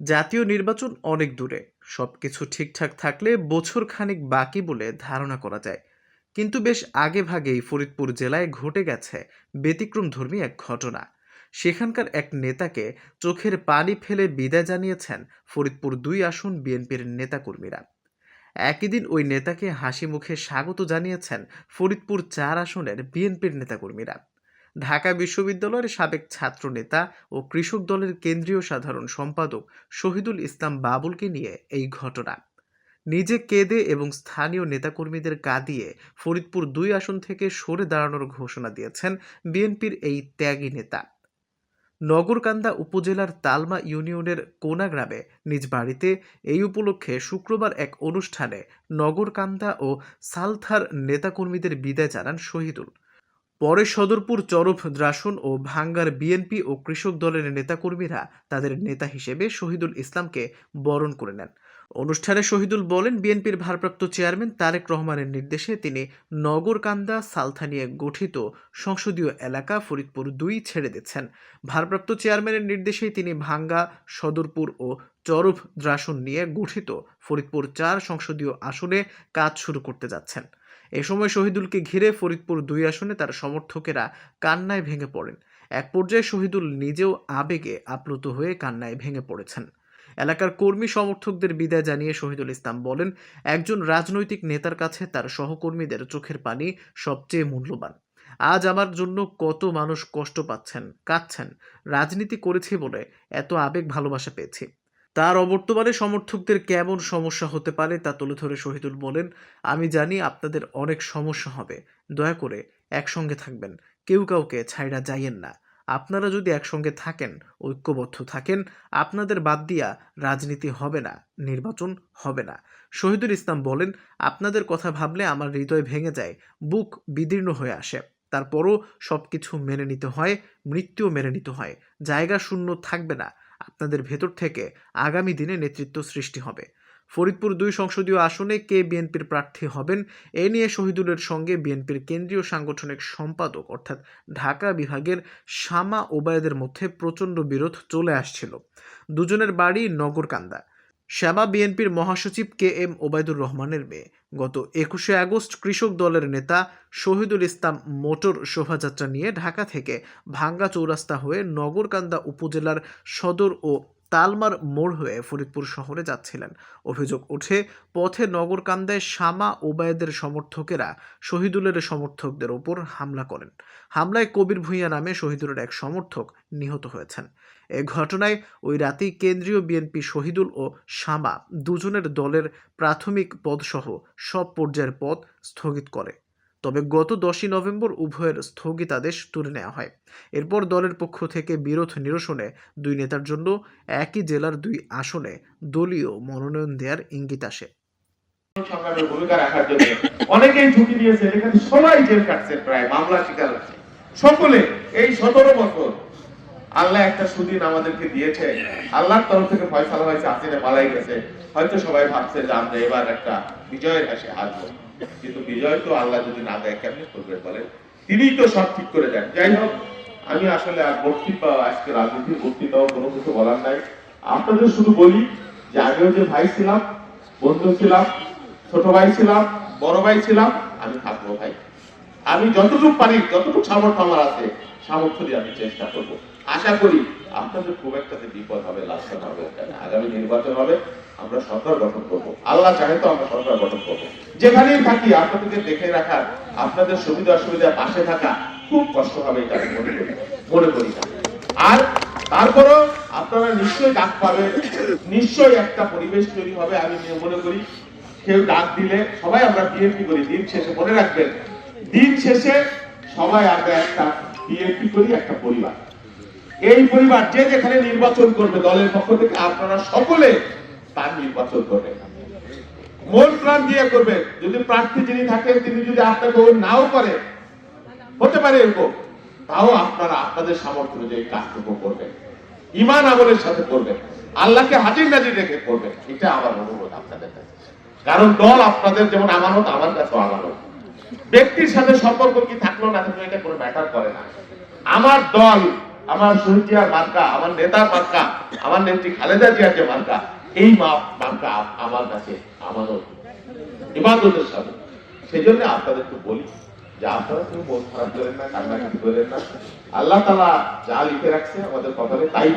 জাতীয় নির্বাচন অনেক দূরে। সবকিছু ঠিকঠাক থাকলে বছর খানিক বাকি বলে ধারণা করা যায়। কিন্তু বেশ আগে ভাগেই ফরিদপুর জেলায় ঘটে গেছে ব্যতিক্রমধর্মী এক ঘটনা। সেখানকার এক নেতাকে চোখের পানি ফেলে বিদায় জানিয়েছেন ফরিদপুর দুই আসন বিএনপির নেতাকর্মীরা। একই দিন ওই নেতাকে হাসি মুখে স্বাগত জানিয়েছেন ফরিদপুর চার আসনের বিএনপির নেতাকর্মীরা। ঢাকা বিশ্ববিদ্যালয়ের সাবেক ছাত্র নেতা ও কৃষক দলের কেন্দ্রীয় সাধারণ সম্পাদক শহীদুল ইসলাম বাবুলকে নিয়ে এই ঘটনা। নিজে কেঁদে এবং স্থানীয় নেতাকর্মীদের কাঁদিয়ে ফরিদপুর দুই আসন থেকে সরে দাঁড়ানোর ঘোষণা দিয়েছেন বিএনপির এই ত্যাগী নেতা। নগরকান্দা উপজেলার তালমা ইউনিয়নের কোনা গ্রামে নিজ বাড়িতে এই উপলক্ষে শুক্রবার এক অনুষ্ঠানে নগরকান্দা ও সালথার নেতাকর্মীদের বিদায় জানান শহীদুল। পরে সদরপুর চরফ দ্রাসন ও ভাঙ্গার বিএনপি ও কৃষক দলের নেতাকর্মীরা তাদের নেতা হিসেবে শহীদুল ইসলামকে বরণ করে নেন। অনুষ্ঠানে শহীদুল বলেন, বিএনপির ভারপ্রাপ্ত চেয়ারম্যান তারেক রহমানের নির্দেশে তিনি নগরকান্দা, সালথা নিয়ে গঠিত সংসদীয় এলাকা ফরিদপুর দুই ছেড়ে দিচ্ছেন। ভারপ্রাপ্ত চেয়ারম্যানের নির্দেশেই তিনি ভাঙ্গা, সদরপুর ও চরফ দ্রাসন নিয়ে গঠিত ফরিদপুর চার সংসদীয় আসনে কাজ শুরু করতে যাচ্ছেন। এ সময় শহীদুলকে ঘিরে ফরিদপুর দুই আসনে তার সমর্থকেরা কান্নায় ভেঙে পড়েন। এক পর্যায়ে শহীদুল নিজেও আবেগে আপ্লুত হয়ে কান্নায় ভেঙে পড়েছেন। এলাকার কর্মী সমর্থকদের বিদায় জানিয়ে শহীদুল ইসলাম বলেন, একজন রাজনৈতিক নেতার কাছে তার সহকর্মীদের চোখের পানি সবচেয়ে মূল্যবান। আজ আমার জন্য কত মানুষ কষ্ট পাচ্ছেন, কাঁদছেন, রাজনীতি করেছি বলে এত আবেগ ভালোবাসা পেয়েছি। তার অবর্তমানে সমর্থকদের কেমন সমস্যা হতে পারে তা তুলে ধরে শহীদুল বলেন, আমি জানি আপনাদের অনেক সমস্যা হবে। দয়া করে একসঙ্গে থাকবেন। কেউ কাউকে ছাইড়া যাইয়েন না। আপনারা যদি একসঙ্গে থাকেন, ঐক্যবদ্ধ থাকেন, আপনাদের বাদ দিয়া রাজনীতি হবে না, নির্বাচন হবে না। শহীদুল ইসলাম বলেন, আপনাদের কথা ভাবলে আমার হৃদয় ভেঙে যায়, বুক বিদীর্ণ হয়ে আসে। তারপরও সব কিছু মেনে নিতে হয়, মৃত্যুও মেনে নিতে হয়। জায়গা শূন্য থাকবে না। আপনাদের ভেতর থেকে আগামী দিনে নেতৃত্ব সৃষ্টি হবে। ফরিদপুর দুই সংসদীয় আসনে কে বিএনপির প্রার্থী হবেন, এ নিয়ে শহীদুলের সঙ্গে বিএনপির কেন্দ্রীয় সাংগঠনিক সম্পাদক অর্থাৎ ঢাকা বিভাগের শামা ওবায়দের মধ্যে প্রচণ্ড বিরোধ চলে আসছিল। দুজনের বাড়ি নগরকান্দা। শ্যামা বিএনপির মহাসচিব কে এম ওবায়দুর রহমানের মেয়ে। গত একুশে আগস্ট কৃষক দলের নেতা শহীদুল ইসলাম মোটর শোভাযাত্রা নিয়ে ঢাকা থেকে ভাঙ্গা চৌরাস্তা হয়ে নগরকান্দা উপজেলার সদর ও তালমার মোড় হয়ে ফরিদপুর শহরে যাচ্ছিলেন। অভিযোগ ওঠে, পথে নগরকান্দায় শামা ওবায়দের সমর্থকেরা শহীদুলের সমর্থকদের ওপর হামলা করেন। হামলায় কবির ভূঁইয়া নামে শহীদুলের এক সমর্থক নিহত হয়েছেন। এ ঘটনায় ওই রাতেই কেন্দ্রীয় বিএনপি শহীদুল ও শামা দুজনের দলের প্রাথমিক পদসহ সব পর্যায়ের পদ স্থগিত করে। তবে গত দশই নভেম্বর উভয়ের স্থগিতাদেশ তুলে নেওয়া হয়। এরপর দলের পক্ষ থেকে বিরোধ নিরসনে দুই নেতার জন্য একই জেলার দুই আসনে দলীয় মনোনয়ন দেওয়ার ইঙ্গিত আসে। অনেকেই ঝুঁকি সবাই জেল কাটছে প্রায়, মামলা শিকার সকলে এই সতেরো বছর আল্লাহ একটা সুদিন আমাদেরকে দিয়েছে। আল্লাহর তরফ থেকে ফয়সালা হয়েছে, হাসিনে পালাই গেছে। হয়তো সবাই ভাবছে যে আমরা এবার একটা বিজয়ের হাসি হাসবো। কিন্তু বিজয় তো আল্লাহ যদি না দেয়, কেমনি করবে বলেন? তিনিই তো সব ঠিক করে দেন। যাই হোক, আমি আসলে আর বক্তৃতা আজকে রাজনীতির বক্তৃতাও কোনো কিছু বলার নাই। আপনাদের শুধু বলি যে আগেও যে ভাই ছিলাম, বন্ধু ছিলাম, ছোট ভাই ছিলাম, বড় ভাই ছিলাম, আমি থাকব ভাই। আমি যতটুকু পারি, যতটুকু সামর্থ্য আমার আছে, সামর্থ্য দিয়ে আমি চেষ্টা করব। আশা করি আপনাদের খুব একটা বিপদ হবে লাভবান হবে, আগামী নির্বাচন হবে, আমরা সরকার গঠন করব। আল্লাহ চাহে তো আমরা সরকার গঠন করব। যেখানেই থাকি আপনাদেরকে দেখে রাখা, আপনাদের সুবিধা অসুবিধা পাশে থাকা, খুব কষ্ট হবে এটা মনে করি মনে করি আর তারপরেও আপনারা নিশ্চয়ই ডাক পাবেন, নিশ্চয়ই একটা পরিবেশ তৈরি হবে, আমি মনে করি। কেউ ডাক দিলে সবাই আমরা বিএনপি করি, দিন শেষে মনে রাখবেন, দিন শেষে সবাই আমরা একটা বিএনপি করি, একটা পরিবার। এই পরিবার যে যেখানে নির্বাচন করবে দলের পক্ষ থেকে আপনারা সকলে তার নির্বাচন করবেন। মন প্রাণ দিয়ে করবে যদি প্রার্থী যিনি থাকেন, তিনি যদি আপনাকে নাও করে, হতে পারে এরকম। তাও আপনারা আপনাদের সামর্থ্য অনুযায়ী কাজটুকু করবেন। ইমান আমলের সাথে করবেন। আল্লাহকে হাজির নাজির রেখে করবেন। এটা আমার অনুরোধ আপনাদের কাছে। কারণ দল আপনাদের যেমন আমানত, আমার কাছে আমানত। ব্যক্তির সাথে সম্পর্ক কি থাকল না থাকল, এটা কোনো ম্যাটার করে না। আমার দল আমার শহীদ মার্কা, আমার নেতার মার্কা, আমার নেত্রী খালেদা জিয়ার যে মার্কা, এই মার্কা আমার কাছে আমারও ইবাদতের সাথে সেই জন্য আপনাদেরকে বলি যে আপনারা কেউ মন খারাপ করেন না, কান্নাকাটি করেন না। আল্লাহ তালা যা লিখে রাখছে আমাদের কথা তাই